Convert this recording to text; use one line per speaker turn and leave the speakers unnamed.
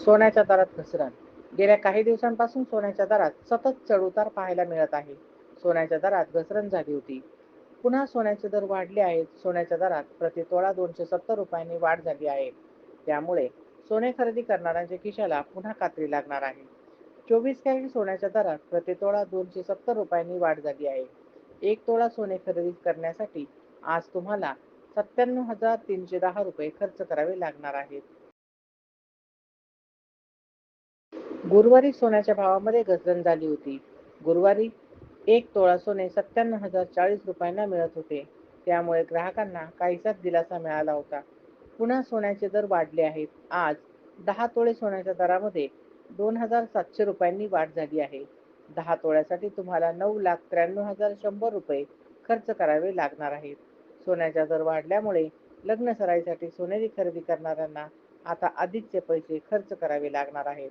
सोन्याच्या दरात घसरण. गेल्या काही दिवसांपासून सोन्याच्या दरात सतत चढउतार पाहायला मिळत आहे. सोन्याच्या दरात घसरण झाली होती. पुन्हा सोन्याचे दर वाढले आहेत. सोन्याच्या दरात प्रति तोळा दोनशे सत्तर रुपयांनी वाढ झाली आहे. त्यामुळे सोने खरेदी करणाऱ्यांच्या खिशाला पुन्हा कात्री लागणार आहे. चोवीस कॅरेट सोन्याच्या दरात प्रति तोळा दोनशे सत्तर रुपयांनी वाढ झाली आहे. एक तोळा सोने खरेदी करण्यासाठी आज तुम्हाला सत्त्याण्णव हजार तीनशे दहा रुपये खर्च करावे लागणार आहेत. गुरुवारी सोन्याच्या भावामध्ये घसरण झाली होती. गुरुवारी एक तोळा सोने सत्त्याण्णव हजार चाळीस रुपयांना मिळत होते. त्यामुळे ग्राहकांना काहीसाच दिलासा मिळाला होता. पुन्हा सोन्याचे दर वाढले आहेत. आज दहा तोळे सोन्याच्या दरामध्ये दोन हजार सातशे रुपयांनी वाढ झाली आहे. दहा तोळ्यासाठी तुम्हाला नऊ लाख त्र्याण्णव हजार शंभर रुपये खर्च करावे लागणार आहेत. सोन्याचा दर वाढल्यामुळे लग्न सराईसाठी सोनेरी खरेदी करणाऱ्यांना आता अधिकचे पैसे खर्च करावे लागणार आहेत.